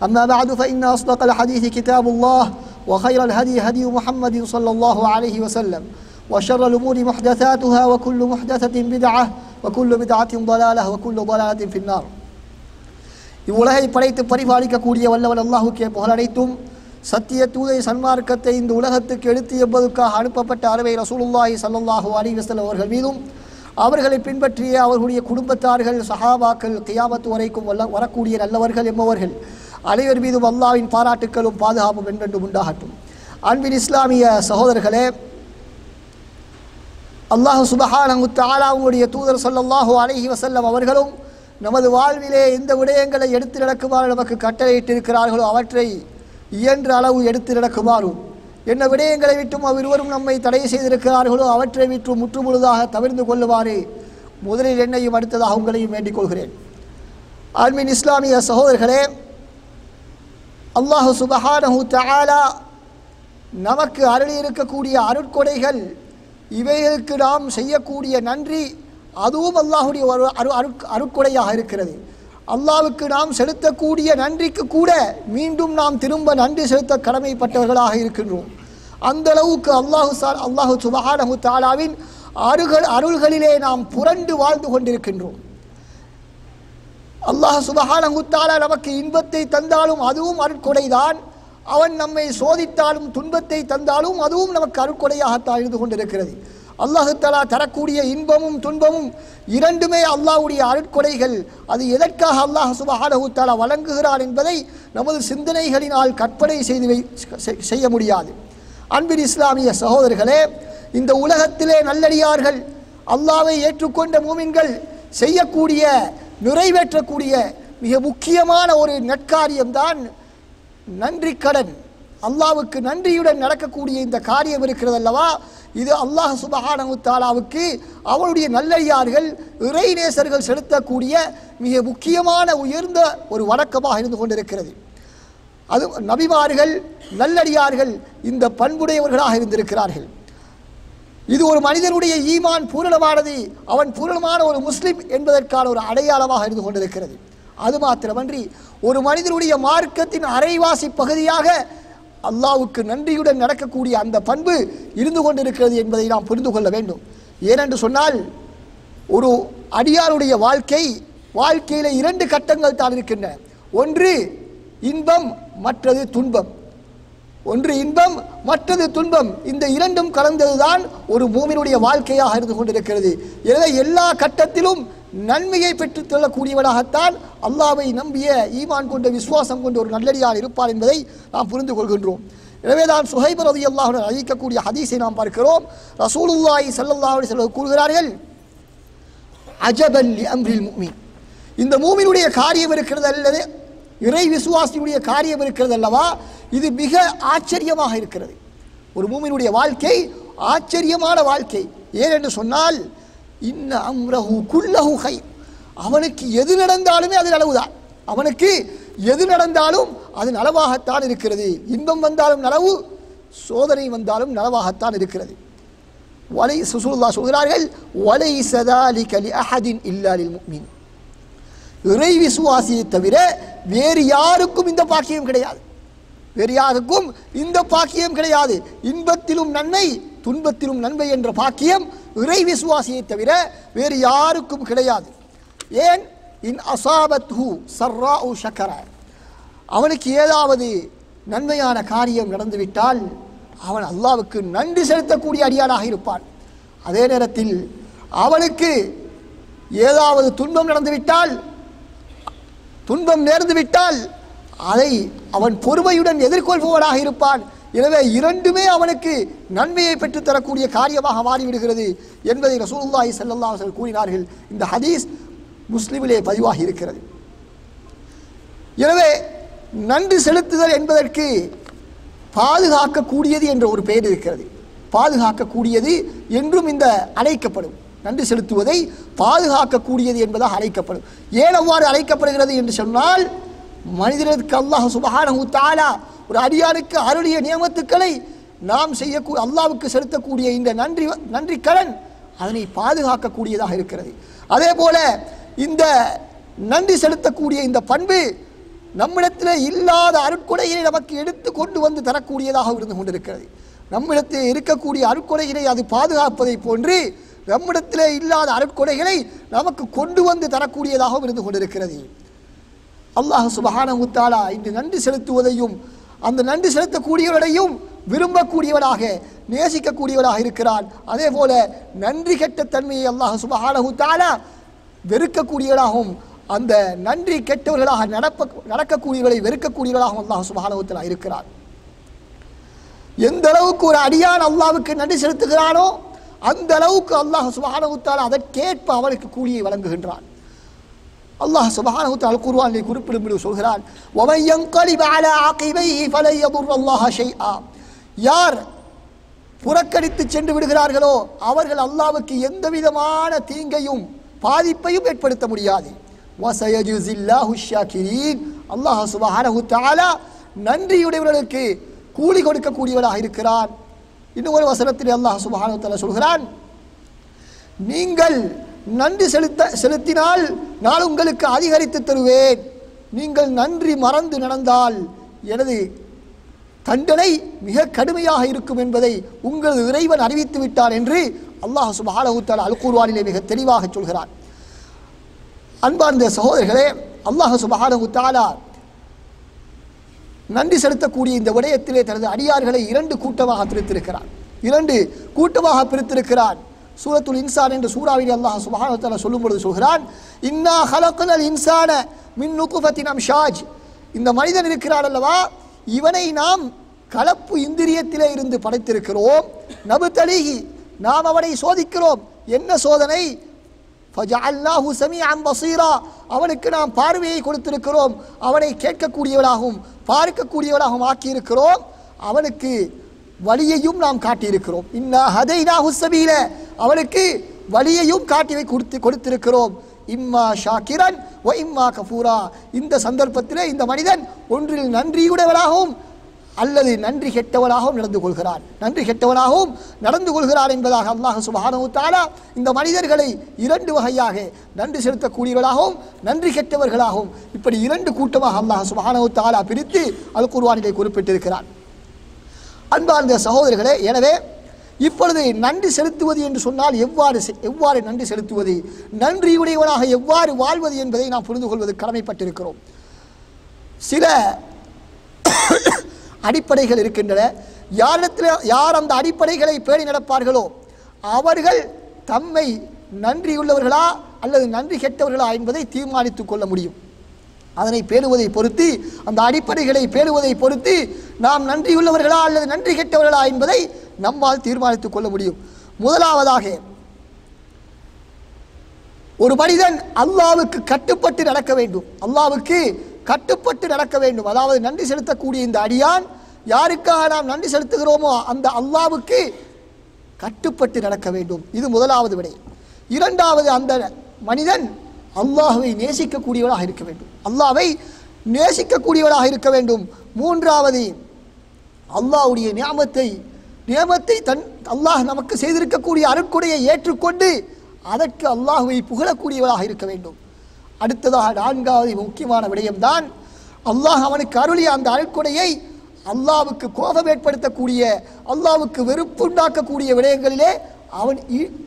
أما بعد فإن أصدق الحديث كتاب الله وخير الهدي هدي محمد صلى الله عليه وسلم وشر الأمور محدثاتها وكل محدثة بدعة وكل بدعة ضلالة وكل ضلالة في النار இவ்வுலகை படைத்து பரிபாலிக்கக்கூடிய வல்லவன் அல்லாஹுக்கே புகழனைத்தும் சத்திய தூதை சன்மார்க்கத்தை இந்த உலகத்துக்கு எடுத்து எவ்வதுக்காக அனுப்பப்பட்ட அறவை ரசூலுல்லாஹி சல்லல்லாஹு அலி வசல்லம் அவர்கள் மீதும் அவர்களை பின்பற்றிய அவர்களுடைய குடும்பத்தார்கள் சஹாபாக்கள் கியாமத்து வரைக்கும் வல்ல வரக்கூடிய நல்லவர்கள் என்பவர்கள் அனைவர் மீதும் அல்லாவின் பாராட்டுக்களும் பாதுகாப்பும் என்றென்றும் உண்டாகட்டும். அன்பின் இஸ்லாமிய சகோதரர்களே அல்லாஹு சுபஹானஹு தஆலா அவங்களுடைய தூதர் ஸல்லல்லாஹு அலைஹி வசல்லம் அவர்களும் நமது வாழ்விலே எந்த விடயங்களை எடுத்து நடக்குமாறு நமக்கு கட்டளையிட்டிருக்கிறார்களோ அவற்றை இயன்ற அளவு எடுத்து நடக்குமாறும் என்ன விடயங்களை விட்டும் அவ்விருவரும் நம்மை தடை செய்திருக்கிறார்களோ அவற்றை விட்டு முற்றுமுழுதாக தவிர்ந்து கொள்ளுமாறு முதலில் என்னையும் அடுத்ததாக உங்களையும் வேண்டிக் கொள்கிறேன். ஆன்மீன் இஸ்லாமிய சகோதரர்களே அல்லாஹு சுபஹானஹு தஆலா நமக்கு அருளி இருக்கக்கூடிய அருட்கொடைகள் இவைகளுக்கு நாம் செய்யக்கூடிய நன்றி அதுவும் அல்லாஹுடைய ஒரு அரு அரு அருட்கொடையாக இருக்கிறது. அல்லாவுக்கு நாம் செலுத்தக்கூடிய நன்றிக்கு கூட மீண்டும் நாம் திரும்ப நன்றி செலுத்த கடமைப்பட்டவர்களாக இருக்கின்றோம். அந்த அளவுக்கு அல்லாஹு சா அல்லாஹு சுபஹானஹு தாலாவின் அருகள் அருள்களிலே நாம் புரண்டு வாழ்ந்து கொண்டிருக்கின்றோம். அல்லாஹ் சுபஹானஹு நமக்கு இன்பத்தை தந்தாலும் அதுவும் அருட்கொடைதான். அவன் நம்மை சோதித்தாலும் துன்பத்தை தந்தாலும் அதுவும் நமக்கு அருட்கொடையாகத்தான் இருந்து கொண்டிருக்கிறது. அல்லாஹு தலா தரக்கூடிய இன்பமும் துன்பமும் இரண்டுமே அல்லாஹ்வுடைய அருட்கொடைகள். அது எதற்காக அல்லாஹ் சுபஹானஹு தஆலா வழங்குகிறான் என்பதை நமது சிந்தனைகளினால் கற்பனை செய்து வை செ- செய்ய முடியாது. அன்பின் இஸ்லாமிய சகோதரர்களே இந்த உலகத்திலே நல்லடியார்கள் அல்லாவை ஏற்றுக்கொண்ட மூமின்கள் செய்யக்கூடிய நிறைவேற்றக்கூடிய மிக முக்கியமான ஒரு நற்காரியம்தான் நன்றி கடன். அல்லாவுக்கு நன்றியுடன் நடக்கக்கூடிய இந்த காரியம் இருக்கிறது அல்லவா? இது அல்லாஹ் சுபஹானு தாலாவுக்கு அவருடைய நல்லடியார்கள் இறைநேசர்கள் செலுத்தக்கூடிய மிக முக்கியமான உயர்ந்த ஒரு வணக்கமாக இருந்து கொண்டிருக்கிறது. அது நபிமார்கள் நல்லடியார்கள் இந்த பண்புடையவர்களாக இருந்திருக்கிறார்கள். இது ஒரு மனிதனுடைய ஈமான் பூரணமானது. அவன் பூரணமான ஒரு முஸ்லிம் என்பதற்கான ஒரு அடையாளமாக இருந்து கொண்டிருக்கிறது. அது மாத்திரமன்றி ஒரு மனிதனுடைய மார்க்கத்தின் அரைவாசி பகுதியாக அல்லாவுக்கு நன்றியுடன் நடக்கக்கூடிய அந்த பண்பு இருந்து கொண்டிருக்கிறது என்பதை நாம் புரிந்து கொள்ள வேண்டும். ஏனென்று சொன்னால் ஒரு அடியாருடைய வாழ்க்கை வாழ்க்கையில் இரண்டு கட்டங்கள் தான் இருக்கின்றன. ஒன்று இன்பம் மற்றது துன்பம். ஒன்று இன்பம் மற்றது துன்பம். இந்த இரண்டும் கலந்ததுதான் ஒரு பூமியினுடைய வாழ்க்கையாக இருந்து கொண்டிருக்கிறது. எனவே எல்லா கட்டத்திலும் நன்மையை பெற்றுத் தள்ளக்கூடியவனாகத்தான் அல்லாவை நம்பிய ஈமான் கொண்ட விசுவாசம் கொண்ட ஒரு நல்லடியார் இருப்பார் என்பதை நாம் புரிந்து கொள்கின்றோம். எனவே தான் சுஹைபர் ரதி அல்லாஹுடன் அறிவிக்கக்கூடிய ஹதீஸை நாம் பார்க்கிறோம். ரசூலுல்லாஹி ஸல்லல்லாஹு அலைஹி கூறுகிறார்கள் அஜபல்லி அம்ரில் முஃமின். இந்த மூமினுடைய காரியம் இருக்கிறது அல்லது இறை விசுவாசியுடைய காரியம் இருக்கிறது அல்லவா? இது மிக ஆச்சரியமாக இருக்கிறது. ஒரு பூமியினுடைய வாழ்க்கை ஆச்சரியமான வாழ்க்கை. ஏனென்று சொன்னால் இன்ன அம்ரஹு குல்லஹு ஹை அவனுக்கு எது நடந்தாலுமே அது நலவுதான். அவனுக்கு எது நடந்தாலும் அது நலவாகத்தான் இருக்கிறது. இன்பம் வந்தாலும் நலவு சோதனை வந்தாலும் நலவாகத்தான் இருக்கிறது. வலை சுசூல்லா சொல்கிறார்கள் வலை சதாலி கலி அஹதின் இல்லாலில் மீன் இறை விசுவாசியை தவிர வேறு யாருக்கும் இந்த பாக்கியம் கிடையாது. வேறு யாருக்கும் இந்த பாக்கியம் கிடையாது. இன்பத்திலும் நன்மை துன்பத்திலும் நன்மை என்ற பாக்கியம் இறை விசுவாசியை தவிர வேறு யாருக்கும் கிடையாது. ஏன்? இன் அசாபத் ஹூ சர்ரா உ ஷக்கர. அவனுக்கு ஏதாவது நன்மையான காரியம் நடந்துவிட்டால் அவன் அல்லாவுக்கு நன்றி செலுத்தக்கூடிய அடியானாக இருப்பான். அதே நேரத்தில் அவனுக்கு ஏதாவது துன்பம் நடந்துவிட்டால் துன்பம் நேர்ந்து விட்டால் அதை அவன் பொறுமையுடன் எதிர்கொள்பவனாக இருப்பான். எனவே இரண்டுமே அவனுக்கு நன்மையை பெற்றுத் தரக்கூடிய காரியமாக மாறிவிடுகிறது என்பதை ரசூல்லாஹி ஸல்லல்லாஹு அவர்கள் கூறினார்கள். இந்த ஹதீஸ் முஸ்லீமிலே பதிவாகி இருக்கிறது. எனவே நன்றி செலுத்துதல் என்பதற்கு பாதுகாக்கக்கூடியது என்ற ஒரு பெயர் இருக்கிறது. பாதுகாக்கக்கூடியது என்றும் இந்த அழைக்கப்படும். நன்றி செலுத்துவதை பாதுகாக்கக்கூடியது என்பதாக அழைக்கப்படும். ஏன் அவ்வாறு அழைக்கப்படுகிறது என்று சொன்னால் மனிதனுக்கு அல்லாஹ் சுபஹானஹு தஆலா ஒரு அடியாருக்கு அருளிய நியமத்துக்களை நாம் செய்யக்கூ அல்லாவுக்கு செலுத்தக்கூடிய இந்த நன்றி நன்றி கடன் அதனை பாதுகாக்கக்கூடியதாக இருக்கிறது. அதே போல இந்த நன்றி செலுத்தக்கூடிய இந்த பண்பு நம்மிடத்தில் இல்லாத அருட்கொடையை நமக்கு எடுத்து கொண்டு வந்து தரக்கூடியதாக இருந்து கொண்டிருக்கிறது. நம்மிடத்தில் இருக்கக்கூடிய அருட்கொடையினை அது பாதுகாப்பதை போன்று நம்மிடத்திலே இல்லாத அருட்கொடைகளை நமக்கு கொண்டு வந்து தரக்கூடியதாகவும் இருந்து கொண்டிருக்கிறது. அல்லாஹ் சுபஹானகுத்தாலா இன்று நன்றி செலுத்துவதையும் அந்த நன்றி செலுத்தக்கூடியவரையும் விரும்பக்கூடியவனாக நேசிக்கக்கூடியவராக இருக்கிறான். அதே போல நன்றி கெட்ட தன்மையை அல்லாஹ் சுபஹானகுத்தாலா வெறுக்கக்கூடியவராகவும் அந்த நன்றி கெட்டவர்களாக நடப்ப நடக்கக்கூடியவர்களை வெறுக்கக்கூடியவர்களாகவும் அல்லாஹ் சுபஹானஹு இருக்கிறார் இருக்கிறான். எந்த அளவுக்கு ஒரு அடியான் அல்லாவுக்கு நன்றி செலுத்துகிறானோ அந்த அளவுக்கு அல்லாஹ் சுபஹானகுத்தால் அதற்கேற்ப அவனுக்கு கூலியை வழங்குகின்றான். அல்லாஹ் சுபஹானகுத்தால் குர்வானை குறிப்பிடும்படி சொல்கிறான் யார் புறக்கணித்து சென்று விடுகிறார்களோ அவர்கள் அல்லாவுக்கு எந்த விதமான தீங்கையும் பாதிப்பையும் ஏற்படுத்த முடியாது. அல்லாஹ் சுபஹானகுத்தாலா நன்றியுடையவர்களுக்கு கூலி கொடுக்கக்கூடியவராக இருக்கிறான். இன்னும் ஒரு வசனத்தில் அல்லாஹ் சுபஹானஹு சொல்கிறான். நீங்கள் நன்றி செலுத்த செலுத்தினால் நான் உங்களுக்கு அதிகரித்து தருவேன். நீங்கள் நன்றி மறந்து நடந்தால் எனது தண்டனை மிக கடுமையாக இருக்கும் என்பதை உங்களது இறைவன் அறிவித்து விட்டார் என்று அல்லாஹ் சுபானகுத்தால் அல்கூர்வானிலே மிக தெளிவாக சொல்கிறார் அன்பார்ந்த சகோதரர்களே அல்லாஹ் சுபானகுத்தாலா நன்றி செலுத்தக்கூடிய இந்த விடயத்திலே தனது அடியார்களை இரண்டு கூட்டமாக பிரித்திருக்கிறார். இரண்டு கூட்டமாக பிரித்திருக்கிறான் சூரத்துல் இன்சான் என்று சூறாவில் அல்லாஹ் சுப்ஹானஹு சொல்லும் பொழுது சொல்கிறான் இன்னா ஹலக்னல் இன்சான மின் நுத்ஃபத்தின் அம்ஷாஜ் இந்த மனிதன் இருக்கிறான் அல்லவா? இவனை நாம் கலப்பு இந்திரியத்திலே இருந்து படைத்திருக்கிறோம். நபுத்தலிகி நாம் அவனை சோதிக்கிறோம். என்ன சோதனை? ஃபஜஅல்னாஹு சமீஅன் பஸீரா அவனுக்கு நாம் பார்வையை கொடுத்திருக்கிறோம். அவனை கேட்கக்கூடியவனாகவும் பார்க்கக்கூடியவனாகவும் ஆக்கியிருக்கிறோம். அவனுக்கு வழியையும் நாம் காட்டியிருக்கிறோம். இன்னா ஹதைனா ஹுசபீல அவனுக்கு வழியையும் காட்டி கொடுத்து கொடுத்திருக்கிறோம். இம்மா ஷாக்கிரன் ஒ இம்மா கஃபூரா. இந்த சந்தர்ப்பத்திலே இந்த மனிதன் ஒன்றில் நன்றியுடையவனாகவும் அல்லது நன்றி கெட்டவனாகவும் நடந்து கொள்கிறான். நன்றி கெட்டவனாகவும் நடந்து கொள்கிறான் என்பதாக அல்லாஹ் சுபானவுத்தாலா இந்த மனிதர்களை இரண்டு வகையாக நன்றி செலுத்தக்கூடியவர்களாகவும் நன்றி கெட்டவர்களாகவும் இப்படி இரண்டு கூட்டமாக அல்லாஹ் சுபானவுத்தாலா பிரித்து அல் குர்வானிலே குறிப்பிட்டிருக்கிறான். அன்பார்ந்த சகோதரர்களே எனவே இப்பொழுது நன்றி செலுத்துவது என்று சொன்னால் எவ்வாறு செ- எவ்வாறு நன்றி செலுத்துவது? நன்றியுடையவனாக எவ்வாறு வாழ்வது என்பதை நாம் புரிந்து கொள்வது கடமைப்பட்டிருக்கிறோம். சில அடிப்படைகள் இருக்கின்றன. யாரிடத்தில் யார் அந்த அடிப்படைகளை பேணி நடப்பார்களோ அவர்கள் தம்மை நன்றியுள்ளவர்களா அல்லது நன்றி கெட்டவர்களா என்பதை தீர்மானித்துக் கொள்ள முடியும். அதனை பேணுவதை பொறுத்து அந்த அடிப்படைகளை பேணுவதை பொறுத்து நாம் நன்றியுள்ளவர்களா அல்லது நன்றி கெட்டவர்களா என்பதை நம்மால் தீர்மானித்துக் கொள்ள முடியும். முதலாவதாக ஒரு மனிதன் அல்லாவுக்கு கட்டுப்பட்டு நடக்க வேண்டும். அல்லாவுக்கு கட்டுப்பட்டு நடக்க வேண்டும். அதாவது நன்றி செலுத்தக்கூடிய இந்த அடியான் யாருக்காக நாம் நன்றி செலுத்துகிறோமோ அந்த அல்லாவுக்கு கட்டுப்பட்டு நடக்க வேண்டும். இது முதலாவது விடை. இரண்டாவது அந்த மனிதன் அல்லாஹுவை நேசிக்கக்கூடியவனாக இருக்க வேண்டும். அல்லாவை நேசிக்கக்கூடியவனாக இருக்க வேண்டும். மூன்றாவது அல்லாஹுடைய நியாமத்தை நியமத்தை தன் அல்லாஹ் நமக்கு செய்திருக்கக்கூடிய அருட்கொடையை ஏற்றுக்கொண்டு அதற்கு அல்லாஹுவை புகழக்கூடியவராக இருக்க வேண்டும். அடுத்ததாக நான்காவது முக்கியமான விடயம்தான் அல்லாஹ் அவனுக்கு அருளிய அந்த அருட்கொடையை அல்லாஹ்வுக்கு கோபம் ஏற்படுத்தக்கூடிய அல்லாவுக்கு வெறுப்புண்டாக்கக்கூடிய விடயங்களிலே அவன்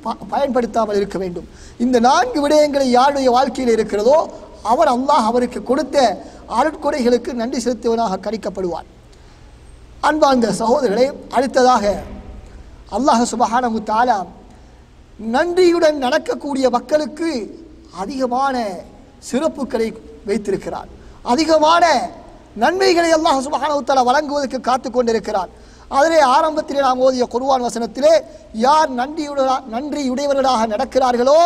ப- பயன்படுத்தாமல் இருக்க வேண்டும். இந்த நான்கு விடயங்களை யாருடைய வாழ்க்கையில் இருக்கிறதோ அவர் அல்லாஹ் அவருக்கு கொடுத்த அருட்கொடைகளுக்கு நன்றி செலுத்துவனாக கணிக்கப்படுவான். அன்பார்ந்த சகோதரர்களே அடுத்ததாக அல்லாஹ் சுபஹானஹு தாலா நன்றியுடன் நடக்கக்கூடிய மக்களுக்கு அதிகமான சிறப்புகளை வைத்திருக்கிறார். அதிகமான நன்மைகளை அல்லாஹ் சுபஹானவுத்தால வழங்குவதற்கு காத்து கொண்டிருக்கிறார். அதிலே ஆரம்பத்திலே நாம் ஓதிய குருவான் வசனத்திலே யார் நன்றியுடா நன்றியுடையவர்களாக நடக்கிறார்களோ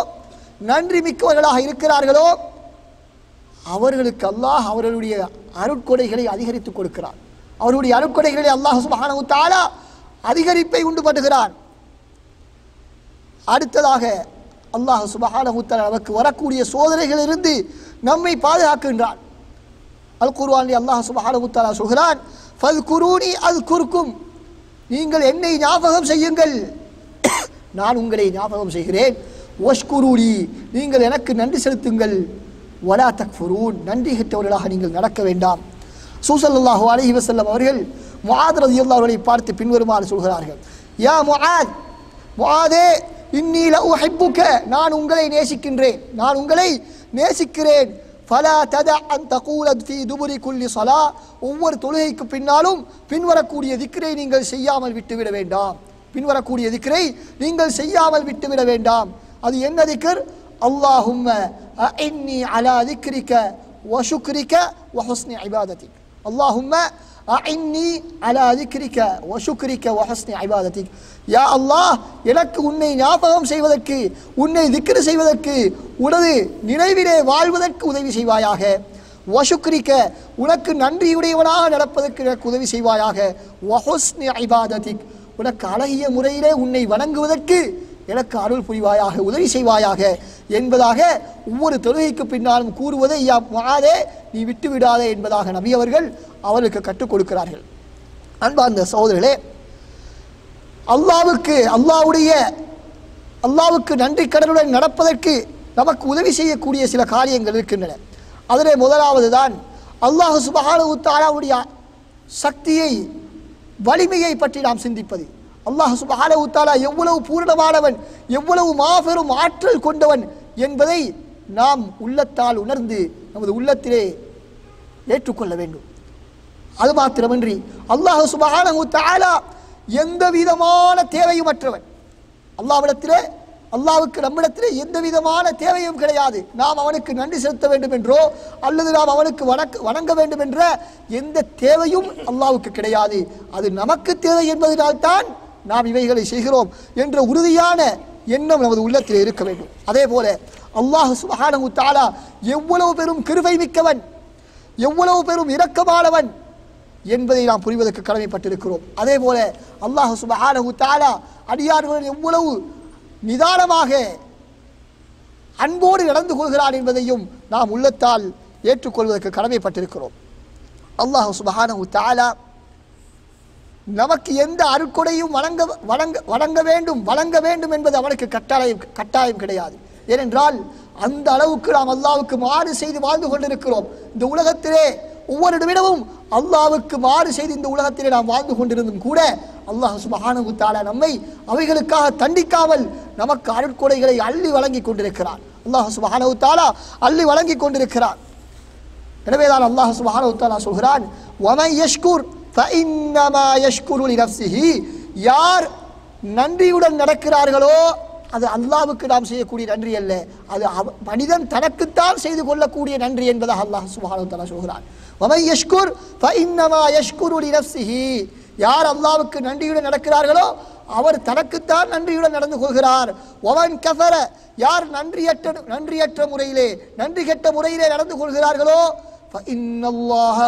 நன்றி மிக்கவர்களாக இருக்கிறார்களோ அவர்களுக்கு அல்லாஹ் அவர்களுடைய அருட்கொடைகளை அதிகரித்துக் கொடுக்கிறார். அவருடைய அருட்கொடைகளை அல்லாஹ் சுபஹானவுத்தாலா அதிகரிப்பை உண்டு பண்ணுகிறான் அடுத்ததாக அல்லாஹ் சுப்ஹானஹு நமக்கு வரக்கூடிய சோதனைகளிலிருந்து நம்மை பாதுகாக்கின்றான். அல் குர்வானி அல்லாஹ் சுப்ஹானஹு ஃபல் குரூனி அல் அல்குர்கும். நீங்கள் என்னை ஞாபகம் செய்யுங்கள். நான் உங்களை ஞாபகம் செய்கிறேன். ஒஷ்குரூரி நீங்கள் எனக்கு நன்றி செலுத்துங்கள். வலா தக்ஃபுரூன். நன்றி கெட்டவர்களாக நீங்கள் நடக்க வேண்டாம். சூசல்லாஹு அலஹி வசல்லம் அவர்கள் முஹாத் ரலியல்லாஹு அவர்களை பார்த்து பின்வருமாறு சொல்கிறார்கள். யா முஹாத் முஹாதே இன்னீல உஹிப்புக்க நான் உங்களை நேசிக்கின்றேன். நான் உங்களை நேசிக்கிறேன். ஃபலா தத அன் தகூலத் ஃபி துபுரி குல்லி சலா ஒவ்வொரு தொழுகைக்கு பின்னாலும் பின்வரக்கூடிய திக்கரை நீங்கள் செய்யாமல் விட்டுவிட வேண்டாம். பின்வரக்கூடிய திக்கரை நீங்கள் செய்யாமல் விட்டுவிட வேண்டாம். அது என்ன திக்கர் அல்லாஹும்ம அஇன்னி அலா திக்ரிக்க வ சுக்ரிக்க வ ஹுஸ்னி இபாதத்திக். அல்லாஹும்ம அஇன்னி அலா அதிக்ரிக்க வசுக்ரிக்க வஹஸ்னி ஐபாதத்திக் யா அல்லாஹ் எனக்கு உன்னை ஞாபகம் செய்வதற்கு உன்னை திக்ரு செய்வதற்கு உனது நினைவிலே வாழ்வதற்கு உதவி செய்வாயாக. வசுக்ரிக்க உனக்கு நன்றியுடையவனாக நடப்பதற்கு எனக்கு உதவி செய்வாயாக. வஹஸ்னி ஐபாதத்திக் உனக்கு அழகிய முறையிலே உன்னை வணங்குவதற்கு எனக்கு அருள் புரிவாயாக உதவி செய்வாயாக என்பதாக ஒவ்வொரு தொழுகைக்கு பின்னாலும் கூறுவதை யா மாதே நீ விட்டுவிடாதே என்பதாக நபி அவர்களுக்கு கற்றுக் கொடுக்கிறார்கள். அன்பார்ந்த சகோதரர்களே அல்லாவுக்கு அல்லாவுடைய அல்லாவுக்கு நன்றி கடனுடன் நடப்பதற்கு நமக்கு உதவி செய்யக்கூடிய சில காரியங்கள் இருக்கின்றன. அதிலே முதலாவது தான் அல்லாஹ் சுபஹானஹு தஆலாவுடைய சக்தியை வலிமையை பற்றி நாம் சிந்திப்பது. அல்லாஹ் சுபஹானஹு தஆலா எவ்வளவு பூரணமானவன் எவ்வளவு மாபெரும் ஆற்றல் கொண்டவன் என்பதை நாம் உள்ளத்தால் உணர்ந்து நமது உள்ளத்திலே ஏற்றுக்கொள்ள வேண்டும். அது மாத்திரமின்றி அல்லாஹ் சுபஹானஹு தஆலா எந்த விதமான தேவையும் அற்றவன். அல்லாவிடத்திலே அல்லாவுக்கு நம்மிடத்திலே எந்த விதமான தேவையும் கிடையாது. நாம் அவனுக்கு நன்றி செலுத்த வேண்டும் என்றோ அல்லது நாம் அவனுக்கு வணக்க வணங்க வேண்டும் என்ற எந்த தேவையும் அல்லாவுக்கு கிடையாது. அது நமக்கு தேவை என்பதனால்தான் நாம் இவைகளை செய்கிறோம் என்ற உறுதியான எண்ணம் நமது உள்ளத்தில் இருக்க வேண்டும். அதே போல அல்லாஹ் சுபஹானஹு தாலா எவ்வளவு பெரும் கிருவை மிக்கவன் எவ்வளவு பெரும் இரக்கமானவன் என்பதை நாம் புரிவதற்கு கடமைப்பட்டிருக்கிறோம். அதே போல அல்லாஹ் சுபஹானஹு தாலா அடியார்களுடன் எவ்வளவு நிதானமாக அன்போடு நடந்து கொள்கிறார் என்பதையும் நாம் உள்ளத்தால் ஏற்றுக்கொள்வதற்கு கடமைப்பட்டிருக்கிறோம். அல்லாஹ் சுபஹானஹு தாலா நமக்கு எந்த அருக்கொடையும் வழங்க வழங்க வழங்க வேண்டும் வழங்க வேண்டும் என்பது அவனுக்கு கட்டாயம் கட்டாயம் கிடையாது. ஏனென்றால் அந்த அளவுக்கு நாம் அல்லாவுக்கு மாறு செய்து வாழ்ந்து கொண்டிருக்கிறோம். இந்த உலகத்திலே ஒவ்வொரு நிமிடமும் அல்லாவுக்கு மாறு செய்து இந்த உலகத்திலே நாம் வாழ்ந்து கொண்டிருந்தும் கூட அல்லாஹ் சுபஹானு தாலா நம்மை அவைகளுக்காக தண்டிக்காமல் நமக்கு அருட்கொடைகளை அள்ளி வழங்கி கொண்டிருக்கிறார். அல்லாஹ் சுபஹானு தாலா அள்ளி வழங்கி கொண்டிருக்கிறார். எனவேதான் அல்லாஹ் சுபஹானு தாலா சொல்கிறான் வமன் யஷ்கூர் யார் நன்றியுடன் நடக்கிறார்களோ அது அல்லாவுக்கு நாம் செய்யக்கூடிய நன்றி அல்ல. அது மனிதன் தனக்குத்தான் செய்து கொள்ளக்கூடிய நன்றி என்பதாக அல்லாஹ் சுபானுத்தலா சொல்கிறான். வமை யஷ்குர் ஃபைன்னமா யஷ்குருடி நஃப்சிஹி யார் அல்லாவுக்கு நன்றியுடன் நடக்கிறார்களோ அவர் தனக்குத்தான் நன்றியுடன் நடந்து கொள்கிறார். ஒவன் கசர யார் நன்றியற்ற நன்றியற்ற முறையிலே நன்றி கெட்ட முறையிலே நடந்து கொள்கிறார்களோ இன்னல்லாஹ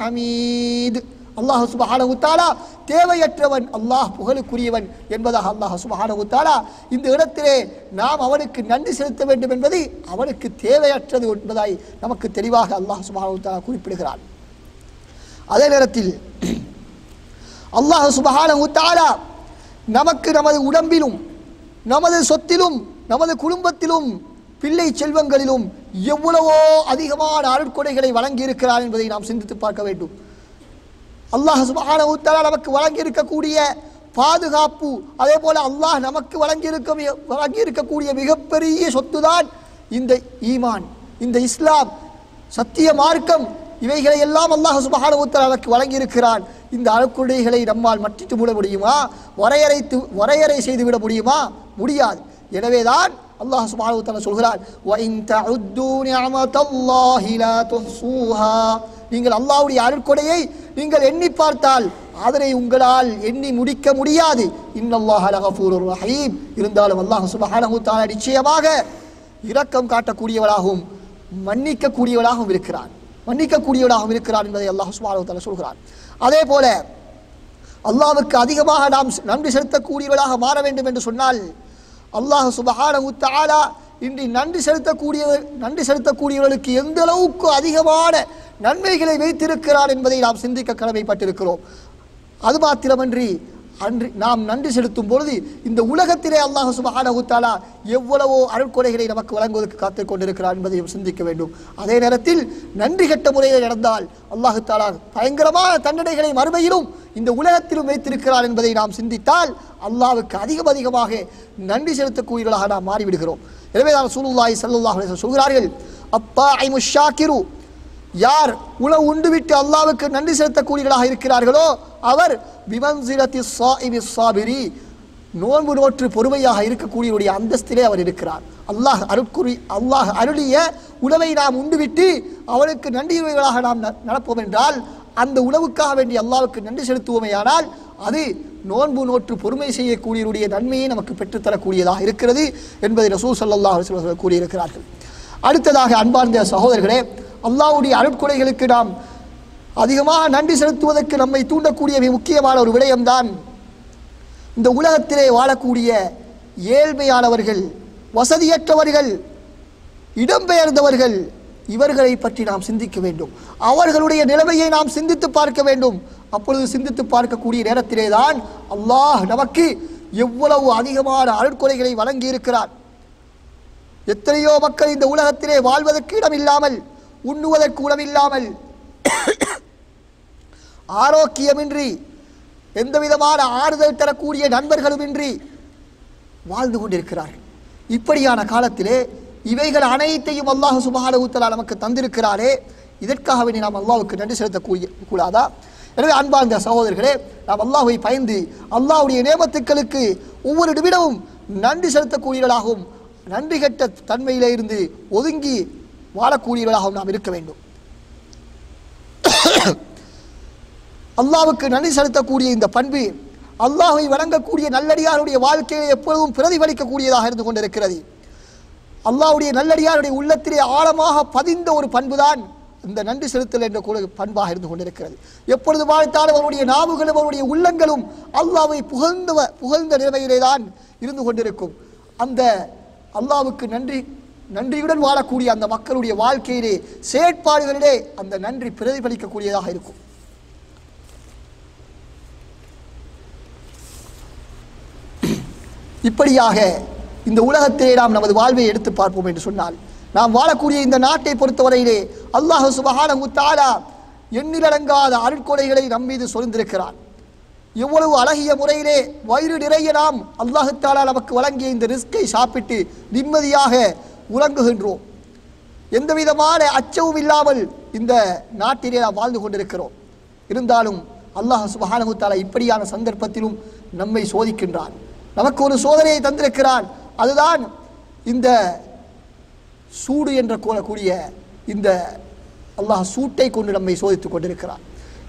ஹமீத். அல்லாஹ் சுபஹானஹு தஆலா தேவையற்றவன் அல்லாஹ் புகழுக்குரியவன் என்பதாக அல்லாஹ் சுபஹானஹு தஆலா இந்த இடத்திலே நாம் அவனுக்கு நன்றி செலுத்த வேண்டும் என்பது அவனுக்கு தேவையற்றது என்பதாய் நமக்கு தெளிவாக அல்லாஹ் சுபஹானஹு தஆலா குறிப்பிடுகிறான். அதே நேரத்தில் அல்லாஹ் சுபஹானஹு தஆலா நமக்கு நமது உடம்பிலும் நமது சொத்திலும் நமது குடும்பத்திலும் பிள்ளை செல்வங்களிலும் எவ்வளவோ அதிகமான அருட்கொடைகளை வழங்கி இருக்கிறார் என்பதை நாம் சிந்தித்து பார்க்க வேண்டும். அல்லாஹ் சுப்ஹானஹு தஆலா நமக்கு வழங்கி இருக்கக்கூடிய பாதுகாப்பு அதே போல அல்லாஹ் நமக்கு வழங்கி வழங்கி இருக்கக்கூடிய மிகப்பெரிய சொத்து தான் இந்த ஈமான் இந்த இஸ்லாம். சத்திய மார்க்கம் இவைகளை எல்லாம் அல்லாஹ் சுபஹானஹு வ நமக்கு வழங்கி இருக்கிறான் இந்த அழுக்குடைகளை நம்மால் மட்டிட்டு விட முடியுமா? வரையறைத்து வரையறை செய்து விட முடியுமா? முடியாது. எனவேதான் அல்லாஹ் சுப்ஹானஹு வ தஆலா சொல்கிறான் நீங்கள் அல்லாவுடைய அருட்கொடையை நீங்கள் எண்ணி பார்த்தால் அதனை உங்களால் எண்ணி முடிக்க முடியாது. இன்னல்லாஹ லகஃபூருர் ரஹீம். இருந்தாலும் அல்லாஹ் சுப்ஹானஹு நிச்சயமாக இரக்கம் காட்டக்கூடியவளாகவும் மன்னிக்கக்கூடியவளாகவும் இருக்கிறான். மன்னிக்கக்கூடியவளாகவும் இருக்கிறான் என்பதை அல்லாஹ் சுப்ஹானஹு வ சொல்கிறான். அதே போல அல்லாவுக்கு அதிகமாக நாம் நன்றி செலுத்தக்கூடியவளாக மாற வேண்டும் என்று சொன்னால் அல்லாஹ் சுபஹான தஆலா இன்றி நன்றி செலுத்தக்கூடிய நன்றி செலுத்தக்கூடியவர்களுக்கு எந்த அளவுக்கு அதிகமான நன்மைகளை வைத்திருக்கிறார் என்பதை நாம் சிந்திக்க கடமைப்பட்டிருக்கிறோம். அது மாத்திரமன்றி அன்றி நாம் நன்றி செலுத்தும் பொழுது இந்த உலகத்திலே அல்லாஹ் சுபஹானஹு எவ்வளவோ அருட்கொடைகளை நமக்கு வழங்குவதற்கு காத்துக்கொண்டிருக்கிறார் என்பதையும் சிந்திக்க வேண்டும். அதே நேரத்தில் நன்றி கெட்ட முறையில் நடந்தால் அல்லாஹு தாலா பயங்கரமான தண்டனைகளை மறுமையிலும் இந்த உலகத்திலும் வைத்திருக்கிறார் என்பதை நாம் சிந்தித்தால் அல்லாவுக்கு அதிகம் அதிகமாக நன்றி செலுத்தக்கூடியவர்களாக நாம் மாறிவிடுகிறோம். எனவே தான் சூலுல்லாஹி சல்லுல்லாஹ் சொல்கிறார்கள் அப்பா ஐமுஷாக்கிரு யார் உணவு உண்டுவிட்டு அல்லாவுக்கு நன்றி செலுத்தக்கூடியவர்களாக இருக்கிறார்களோ அவர் விமன்சிலத்தி சாஇபி சாபிரி நோன்பு நோற்று பொறுமையாக இருக்கக்கூடியவருடைய அந்தஸ்திலே அவர் இருக்கிறார். அல்லாஹ் அருட்குறி அல்லாஹ் அருளிய உணவை நாம் உண்டுவிட்டு அவனுக்கு நன்றியுறவைகளாக நாம் ந- நடப்போம் என்றால் அந்த உணவுக்காக வேண்டி அல்லாவுக்கு நன்றி செலுத்துவோமேயானால் அது நோன்பு நோற்று பொறுமை செய்யக்கூடியவருடைய நன்மையை நமக்கு பெற்றுத்தரக்கூடியதாக இருக்கிறது என்பதை ரசூல் சல்லா அலைஹி கூறியிருக்கிறார்கள். அடுத்ததாக அன்பார்ந்த சகோதரர்களே அல்லாவுடைய அருட்கொடைகளுக்கு நாம் அதிகமாக நன்றி செலுத்துவதற்கு நம்மை தூண்டக்கூடிய மிக முக்கியமான ஒரு விடயம்தான் இந்த உலகத்திலே வாழக்கூடிய ஏழ்மையானவர்கள் வசதியற்றவர்கள் இடம்பெயர்ந்தவர்கள் இவர்களை பற்றி நாம் சிந்திக்க வேண்டும். அவர்களுடைய நிலைமையை நாம் சிந்தித்து பார்க்க வேண்டும். அப்பொழுது சிந்தித்து பார்க்கக்கூடிய நேரத்திலே தான் அல்லாஹ் நமக்கு எவ்வளவு அதிகமான அருட்கொலைகளை வழங்கி இருக்கிறார் எத்தனையோ மக்கள் இந்த உலகத்திலே வாழ்வதற்கு இடமில்லாமல் உண்ணுவதற்கு உணவில்லாமல் ஆரோக்கியமின்றி எந்த விதமான ஆறுதல் தரக்கூடிய நண்பர்களுமின்றி வாழ்ந்து கொண்டிருக்கிறார்கள். இப்படியான காலத்திலே இவைகள் அனைத்தையும் அல்லாஹ் சுபஹானஹு தஆலா நமக்கு தந்திருக்கிறாரே. இதற்காக வேண்டி நாம் அல்லாவுக்கு நன்றி செலுத்தக்கூடிய கூடாதா? எனவே அன்பார்ந்த சகோதரர்களே நாம் அல்லாஹை பயந்து அல்லாஹுடைய நேமத்துக்களுக்கு ஒவ்வொரு நிமிடமும் நன்றி செலுத்தக்கூடியவர்களாகவும் நன்றி கெட்ட தன்மையிலே இருந்து ஒதுங்கி வாழக்கூடியவர்களாகவும் நாம் இருக்க வேண்டும். அல்லாவுக்கு நன்றி செலுத்தக்கூடிய இந்த பண்பு அல்லாஹை வணங்கக்கூடிய நல்லடியாருடைய வாழ்க்கையை எப்பொழுதும் பிரதிபலிக்கக்கூடியதாக இருந்து கொண்டிருக்கிறது. அல்லாவுடைய நல்லடியாருடைய உள்ளத்திலே ஆழமாக பதிந்த ஒரு பண்புதான் இந்த நன்றி செலுத்தல் என்ற கூட பண்பாக இருந்து கொண்டிருக்கிறது. எப்பொழுது வாழ்த்தாலும் அவருடைய நாவுகளும் அவருடைய உள்ளங்களும் அல்லாவை புகழ்ந்தவ புகழ்ந்த நிலைமையிலே தான் இருந்து கொண்டிருக்கும். அந்த அல்லாவுக்கு நன்றி நன்றியுடன் வாழக்கூடிய அந்த மக்களுடைய வாழ்க்கையிலே செயற்பாடுகளிலே அந்த நன்றி பிரதிபலிக்கக்கூடியதாக இருக்கும். இப்படியாக இந்த உலகத்திலே நாம் நமது வாழ்வை எடுத்து பார்ப்போம் என்று சொன்னால் நாம் வாழக்கூடிய இந்த நாட்டை பொறுத்தவரையிலே அல்லாஹ் சுபஹான முத்தாலா எண்ணிலடங்காத அருட்கொடைகளை நம் மீது சொரிந்திருக்கிறான். எவ்வளவு அழகிய முறையிலே வயிறு நிறைய நாம் அல்லாஹு நமக்கு வழங்கிய இந்த ரிஸ்கை சாப்பிட்டு நிம்மதியாக உறங்குகின்றோம். எந்த விதமான அச்சமும் இல்லாமல் இந்த நாட்டிலே நாம் வாழ்ந்து கொண்டிருக்கிறோம். இருந்தாலும் அல்லாஹ் சுபஹானஹு இப்படியான சந்தர்ப்பத்திலும் நம்மை சோதிக்கின்றான். நமக்கு ஒரு சோதனையை தந்திருக்கிறான். அதுதான் இந்த சூடு என்ற கூறக்கூடிய இந்த அல்லாஹ் சூட்டை கொண்டு நம்மை சோதித்துக் கொண்டிருக்கிறான்.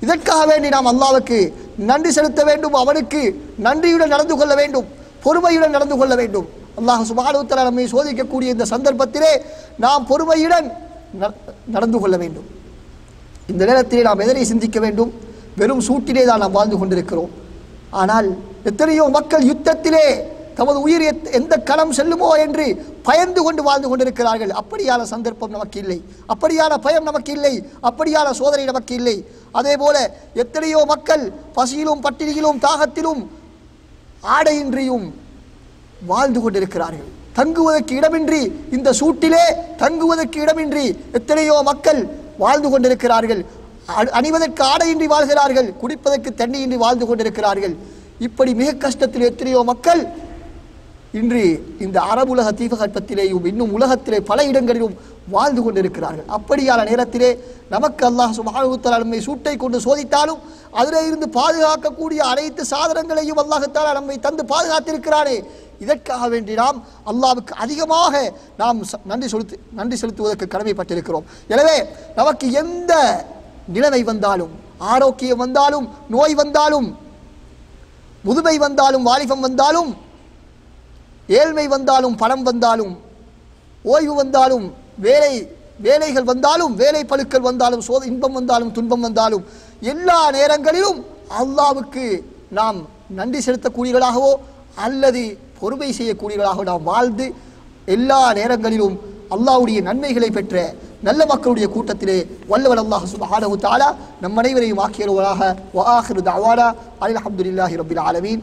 இதற்காக வேண்டி நாம் அல்லாவுக்கு நன்றி செலுத்த வேண்டும் அவனுக்கு நன்றியுடன் நடந்து கொள்ள வேண்டும் பொறுமையுடன் நடந்து கொள்ள வேண்டும். அல்லாஹ் சுப்ஹானஹு நம்மை சோதிக்கக்கூடிய இந்த சந்தர்ப்பத்திலே நாம் பொறுமையுடன் ந- நடந்து கொள்ள வேண்டும். இந்த நேரத்திலே நாம் எதனை சிந்திக்க வேண்டும்? வெறும் சூட்டிலே தான் நாம் வாழ்ந்து கொண்டிருக்கிறோம். ஆனால் எத்தனையோ மக்கள் யுத்தத்திலே தமது உயிர் எத்- எந்த களம் செல்லுமோ என்று பயந்து கொண்டு வாழ்ந்து கொண்டிருக்கிறார்கள். அப்படியான சந்தர்ப்பம் நமக்கு இல்லை. அப்படியான பயம் நமக்கு இல்லை. அப்படியான சோதனை நமக்கு இல்லை. அதே போல எத்தனையோ மக்கள் பசியிலும் பட்டினியிலும் தாகத்திலும் ஆடையின்றியும் வாழ்ந்து கொண்டிருக்கிறார்கள். தங்குவதற்கு இடமின்றி இந்த சூட்டிலே தங்குவதற்கு இடமின்றி எத்தனையோ மக்கள் வாழ்ந்து கொண்டிருக்கிறார்கள். அ- அணிவதற்கு ஆடையின்றி வாழ்கிறார்கள். குடிப்பதற்கு தண்ணியின்றி வாழ்ந்து கொண்டிருக்கிறார்கள். இப்படி மிக கஷ்டத்தில் எத்தனையோ மக்கள் இன்று இந்த அரபுலக தீபகற்பத்திலேயும் இன்னும் உலகத்திலே பல இடங்களிலும் வாழ்ந்து கொண்டிருக்கிறார்கள். அப்படியான நேரத்திலே நமக்கு அல்லாஹ் சுபானுத்தாலா நம்மை சூட்டை கொண்டு சோதித்தாலும் அதிலே இருந்து பாதுகாக்கக்கூடிய அனைத்து சாதனங்களையும் அல்லாஹத்தாலா நம்மை தந்து பாதுகாத்திருக்கிறானே. இதற்காக வேண்டி நாம் அல்லாவுக்கு அதிகமாக நாம் நன்றி செலுத்து நன்றி செலுத்துவதற்கு கடமைப்பட்டிருக்கிறோம். எனவே நமக்கு எந்த நிலைமை வந்தாலும் ஆரோக்கியம் வந்தாலும் நோய் வந்தாலும் முதுமை வந்தாலும் வாலிபம் வந்தாலும் ஏழ்மை வந்தாலும் பணம் வந்தாலும் ஓய்வு வந்தாலும் வேலை வேலைகள் வந்தாலும் வேலை பழுக்கள் வந்தாலும் சோத இன்பம் வந்தாலும் துன்பம் வந்தாலும் எல்லா நேரங்களிலும் அல்லாவுக்கு நாம் நன்றி செலுத்தக்கூடியவர்களாகவோ அல்லது பொறுமை செய்யக்கூடியவர்களாக நாம் வாழ்ந்து எல்லா நேரங்களிலும் அல்லாவுடைய நன்மைகளை பெற்ற நல்ல மக்களுடைய கூட்டத்திலே வல்லவன் அல்லாஹ் சுபஹானஹு தஆலா நம் அனைவரையும் ஆக்கியவர்களாக வஆஹிரு தஅவானா அல்ஹம்துலில்லாஹி ரப்பில் ஆலமீன்.